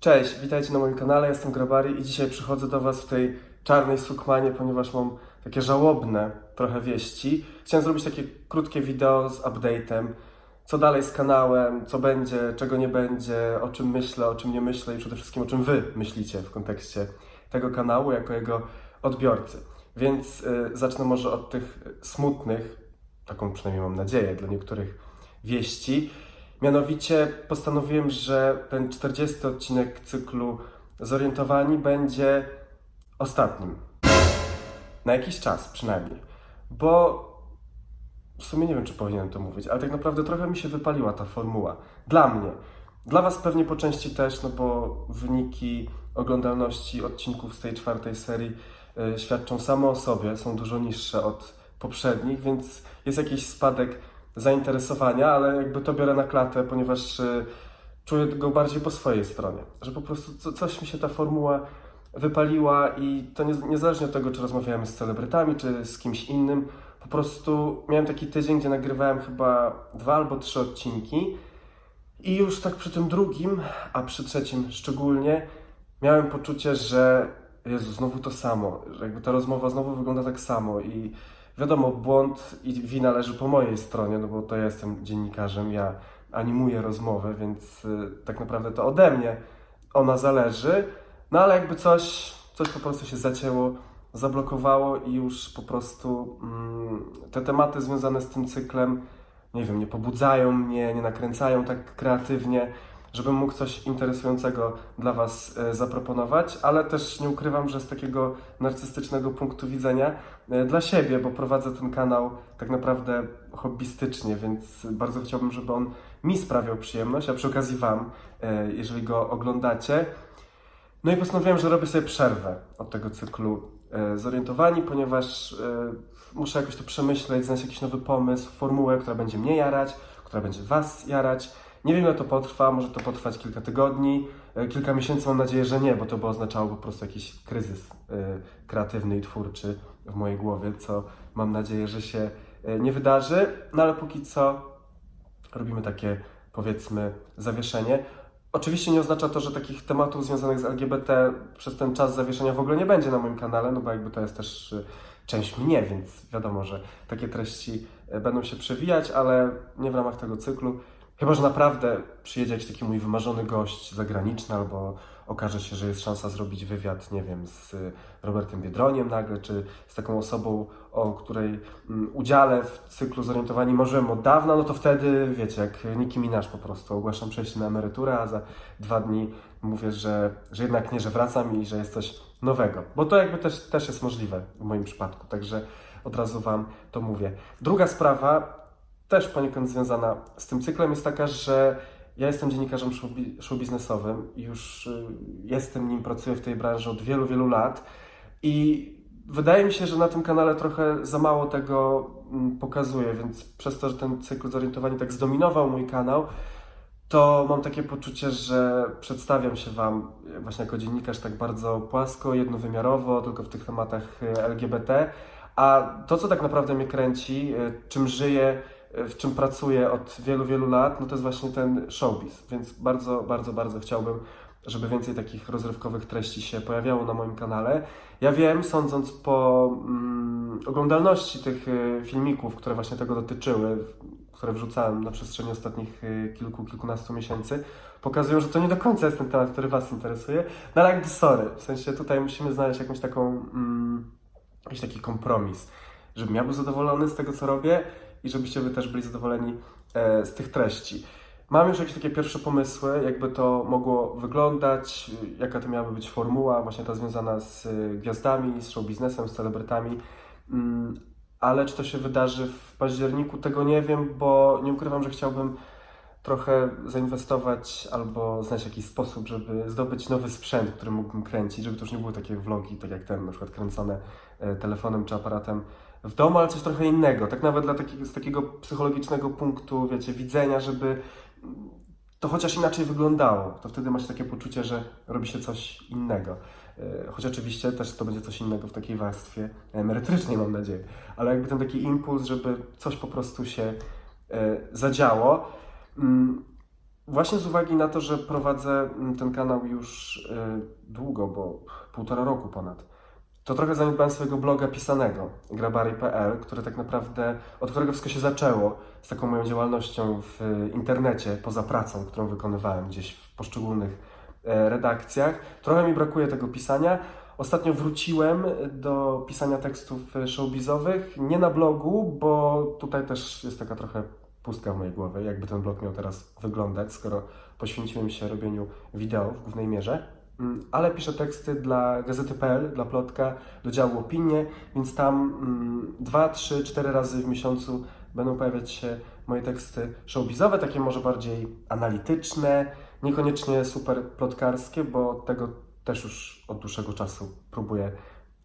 Cześć, witajcie na moim kanale, jestem Grabari i dzisiaj przychodzę do Was w tej czarnej sukmanie, ponieważ mam takie żałobne trochę wieści. Chciałem zrobić takie krótkie wideo z update'em, co dalej z kanałem, co będzie, czego nie będzie, o czym myślę, o czym nie myślę i przede wszystkim o czym Wy myślicie w kontekście tego kanału jako jego odbiorcy. Więc y, zacznę może od tych smutnych, taką przynajmniej mam nadzieję dla niektórych wieści. Mianowicie postanowiłem, że ten 40 odcinek cyklu Zorientowani będzie ostatnim. Na jakiś czas przynajmniej. Bo w sumie nie wiem, czy powinienem to mówić, ale tak naprawdę trochę mi się wypaliła ta formuła. Dla mnie. Dla Was pewnie po części też, no bo wyniki oglądalności odcinków z tej czwartej serii y, świadczą same o sobie, są dużo niższe od poprzednich, więc jest jakiś spadek zainteresowania, ale jakby to biorę na klatę, ponieważ y, czuję go bardziej po swojej stronie. Że po prostu co, coś mi się ta formuła wypaliła i to nie, niezależnie od tego, czy rozmawiałem z celebrytami, czy z kimś innym, po prostu miałem taki tydzień, gdzie nagrywałem chyba dwa albo trzy odcinki i już tak przy tym drugim, a przy trzecim szczególnie, miałem poczucie, że Jezu, znowu to samo, że jakby ta rozmowa znowu wygląda tak samo i wiadomo, błąd i wina leży po mojej stronie, no bo to ja jestem dziennikarzem, ja animuję rozmowę, więc y, tak naprawdę to ode mnie ona zależy, no ale jakby coś, coś po prostu się zacięło, zablokowało i już po prostu mm, te tematy związane z tym cyklem, nie wiem, nie pobudzają mnie, nie nakręcają tak kreatywnie, żebym mógł coś interesującego dla Was e, zaproponować, ale też nie ukrywam, że z takiego narcystycznego punktu widzenia e, dla siebie, bo prowadzę ten kanał tak naprawdę hobbystycznie, więc bardzo chciałbym, żeby on mi sprawiał przyjemność, a przy okazji Wam, e, jeżeli go oglądacie. No i postanowiłem, że robię sobie przerwę od tego cyklu zorientowani, ponieważ muszę jakoś to przemyśleć, znaleźć jakiś nowy pomysł, formułę, która będzie mnie jarać, która będzie Was jarać. Nie wiem, ile to potrwa, może to potrwać kilka tygodni, e, kilka miesięcy, mam nadzieję, że nie, bo to by oznaczało po prostu jakiś kryzys e, kreatywny i twórczy w mojej głowie, co mam nadzieję, że się e, nie wydarzy. No ale póki co robimy takie, powiedzmy, zawieszenie. Oczywiście nie oznacza to, że takich tematów związanych z LGBT przez ten czas zawieszenia w ogóle nie będzie na moim kanale, no bo jakby to jest też część mnie, więc wiadomo, że takie treści będą się przewijać, ale nie w ramach tego cyklu. Chyba, że naprawdę przyjedzie jakiś taki mój wymarzony gość zagraniczny, albo okaże się, że jest szansa zrobić wywiad, nie wiem, z y, Robertem Biedroniem nagle, czy z taką osobą, o której mm, udziale w cyklu Zorientowani marzyłem od dawna, no to wtedy, wiecie, jak Nicki Minaj po prostu ogłaszam przejście na emeryturę, a za dwa dni mówię, że, że jednak nie, że wracam i że jest coś nowego. Bo to jakby też, też jest możliwe w moim przypadku, także od razu Wam to mówię. Druga sprawa, też poniekąd związana z tym cyklem, jest taka, że ja jestem dziennikarzem showbiznesowym i już y, jestem nim, pracuję w tej branży od wielu, wielu lat i wydaje mi się, że na tym kanale trochę za mało tego mm, pokazuję, więc przez to, że ten cykl zorientowani tak zdominował mój kanał, to mam takie poczucie, że przedstawiam się Wam właśnie jako dziennikarz tak bardzo płasko, jednowymiarowo, tylko w tych tematach y, LGBT, a to, co tak naprawdę mnie kręci, y, czym żyję, w czym pracuję od wielu, wielu lat, no to jest właśnie ten showbiz, więc bardzo, bardzo, bardzo chciałbym, żeby więcej takich rozrywkowych treści się pojawiało na moim kanale. Ja wiem, sądząc po mm, oglądalności tych y, filmików, które właśnie tego dotyczyły, które wrzucałem na przestrzeni ostatnich y, kilku, kilkunastu miesięcy, pokazują, że to nie do końca jest ten temat, który Was interesuje. No ale jakby sorry, w sensie tutaj musimy znaleźć jakąś taką, mm, jakiś taki kompromis, żebym ja był zadowolony z tego, co robię i żebyście Wy też byli zadowoleni e, z tych treści. Mam już jakieś takie pierwsze pomysły, jakby to mogło wyglądać, jaka to miałaby być formuła, właśnie ta związana z y, gwiazdami, z show biznesem, z celebrytami. Mm, Ale czy to się wydarzy w październiku, tego nie wiem, bo nie ukrywam, że chciałbym trochę zainwestować albo znaleźć jakiś sposób, żeby zdobyć nowy sprzęt, który mógłbym kręcić, żeby to już nie były takie vlogi, tak jak ten, na przykład kręcone e, telefonem czy aparatem w domu, ale coś trochę innego. Tak nawet dla takiego, z takiego psychologicznego punktu, wiecie, widzenia, żeby to chociaż inaczej wyglądało. To wtedy macie takie poczucie, że robi się coś innego. E, Choć oczywiście też to będzie coś innego w takiej warstwie merytorycznej, mam nadzieję. Ale jakby ten taki impuls, żeby coś po prostu się e, zadziało. Mm, Właśnie z uwagi na to, że prowadzę mm, ten kanał już y, długo, bo półtora roku ponad, to trochę zaniedbałem swojego bloga pisanego, grabari.pl, który tak naprawdę, od którego wszystko się zaczęło, z taką moją działalnością w internecie, poza pracą, którą wykonywałem gdzieś w poszczególnych e, redakcjach. Trochę mi brakuje tego pisania. Ostatnio wróciłem do pisania tekstów e, showbizowych, nie na blogu, bo tutaj też jest taka trochę pustka w mojej głowie, jakby ten blog miał teraz wyglądać, skoro poświęciłem się robieniu wideo w głównej mierze. Mm, Ale piszę teksty dla Gazety.pl, dla Plotka, do działu Opinie, więc tam mm, dwa, trzy, cztery razy w miesiącu będą pojawiać się moje teksty showbizowe, takie może bardziej analityczne, niekoniecznie super plotkarskie, bo od tego też już od dłuższego czasu próbuję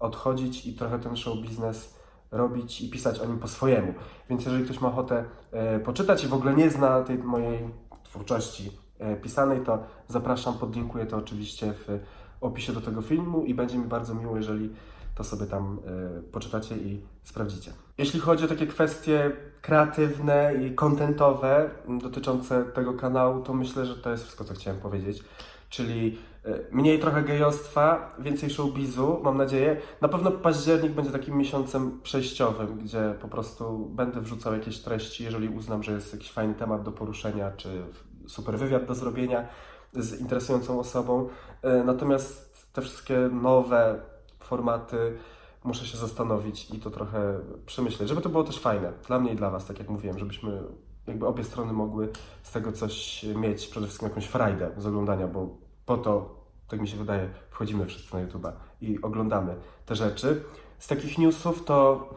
odchodzić i trochę ten show biznes robić i pisać o nim po swojemu. Więc jeżeli ktoś ma ochotę e, poczytać i w ogóle nie zna tej mojej twórczości pisanej, to zapraszam, podlinkuję to oczywiście w opisie do tego filmu i będzie mi bardzo miło, jeżeli to sobie tam e, poczytacie i sprawdzicie. Jeśli chodzi o takie kwestie kreatywne i kontentowe dotyczące tego kanału, to myślę, że to jest wszystko, co chciałem powiedzieć. Czyli e, mniej trochę gejostwa, więcej showbizu, mam nadzieję. Na pewno październik będzie takim miesiącem przejściowym, gdzie po prostu będę wrzucał jakieś treści, jeżeli uznam, że jest jakiś fajny temat do poruszenia, czy super wywiad do zrobienia z interesującą osobą. E, Natomiast te wszystkie nowe formaty muszę się zastanowić i to trochę przemyśleć, żeby to było też fajne dla mnie i dla Was, tak jak mówiłem, żebyśmy jakby obie strony mogły z tego coś mieć, przede wszystkim jakąś frajdę z oglądania, bo po to, tak mi się wydaje, wchodzimy wszyscy na YouTube'a i oglądamy te rzeczy. Z takich newsów to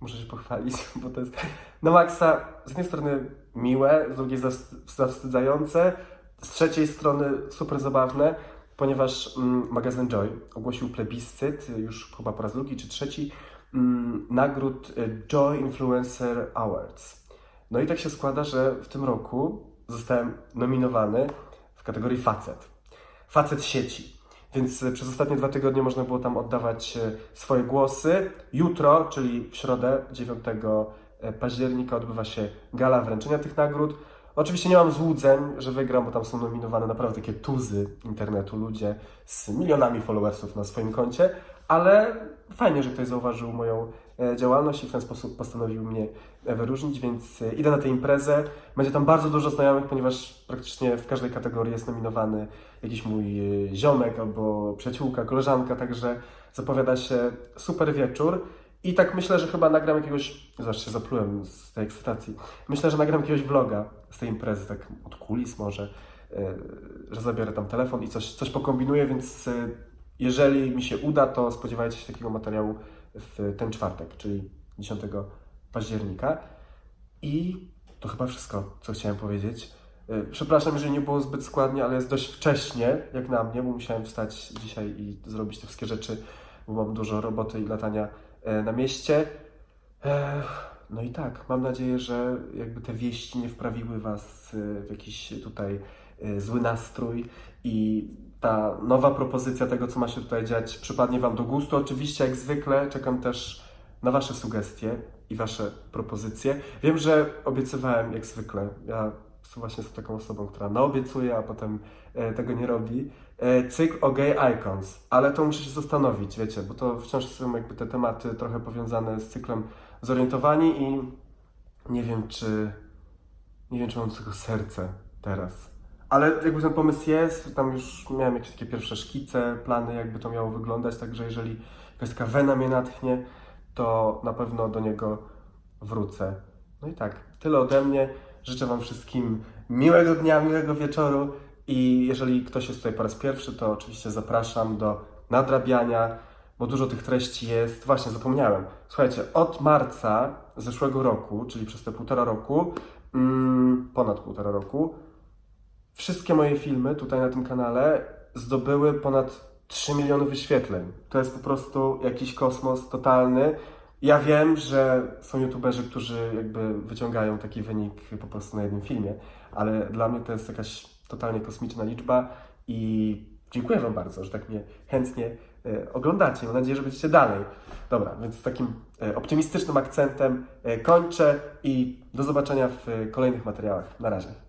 muszę się pochwalić, bo to jest na maksa z jednej strony miłe, z drugiej zawstydzające, z trzeciej strony super zabawne, ponieważ mm, magazyn Joy ogłosił plebiscyt, już chyba po raz drugi czy trzeci, mm, nagród y, Joy Influencer Awards. No i tak się składa, że w tym roku zostałem nominowany w kategorii facet. Facet sieci. Więc y, przez ostatnie dwa tygodnie można było tam oddawać y, swoje głosy. Jutro, czyli w środę 9 października odbywa się gala wręczenia tych nagród. Oczywiście nie mam złudzeń, że wygram, bo tam są nominowane naprawdę takie tuzy internetu, ludzie z milionami followersów na swoim koncie, ale fajnie, że ktoś zauważył moją e, działalność i w ten sposób postanowił mnie e, wyróżnić, więc e, idę na tę imprezę. Będzie tam bardzo dużo znajomych, ponieważ praktycznie w każdej kategorii jest nominowany jakiś mój ziomek albo przyjaciółka, koleżanka, także zapowiada się super wieczór. I tak myślę, że chyba nagram jakiegoś. Zaraz się zaplułem z tej ekscytacji. Myślę, że nagram jakiegoś vloga z tej imprezy, tak od kulis może, że zabiorę tam telefon i coś, coś pokombinuję, więc jeżeli mi się uda, to spodziewajcie się takiego materiału w ten czwartek, czyli 10 października. I to chyba wszystko, co chciałem powiedzieć. E, Przepraszam, jeżeli nie było zbyt składnie, ale jest dość wcześnie, jak na mnie, bo musiałem wstać dzisiaj i zrobić te wszystkie rzeczy, bo mam dużo roboty i latania e, na mieście. E, No i tak, mam nadzieję, że jakby te wieści nie wprawiły Was e, w jakiś tutaj e, zły nastrój i ta nowa propozycja tego, co ma się tutaj dziać, przypadnie Wam do gustu. Oczywiście, jak zwykle, czekam też na Wasze sugestie i Wasze propozycje. Wiem, że obiecywałem, jak zwykle. Ja właśnie jestem taką osobą, która naobiecuje, a potem e, tego nie robi. E, cykl o gay icons, ale to muszę się zastanowić, wiecie, bo to wciąż są jakby te tematy trochę powiązane z cyklem zorientowani i nie wiem, czy nie wiem, czy mam do tego serce teraz. Ale jakby ten pomysł jest, tam już miałem jakieś takie pierwsze szkice, plany, jakby to miało wyglądać, także jeżeli jakaś taka wena mnie natchnie, to na pewno do niego wrócę. No i tak, tyle ode mnie. Życzę Wam wszystkim miłego dnia, miłego wieczoru i jeżeli ktoś jest tutaj po raz pierwszy, to oczywiście zapraszam do nadrabiania, bo dużo tych treści jest. Właśnie, zapomniałem. Słuchajcie, od marca zeszłego roku, czyli przez te półtora roku, mm, ponad półtora roku, wszystkie moje filmy tutaj na tym kanale zdobyły ponad 3 miliony wyświetleń. To jest po prostu jakiś kosmos totalny. Ja wiem, że są youtuberzy, którzy jakby wyciągają taki wynik po prostu na jednym filmie, ale dla mnie to jest jakaś totalnie kosmiczna liczba i dziękuję Wam bardzo, że tak mnie chętnie oglądacie. Mam nadzieję, że będziecie dalej. Dobra, więc z takim e, optymistycznym akcentem e, kończę i do zobaczenia w e, kolejnych materiałach. Na razie.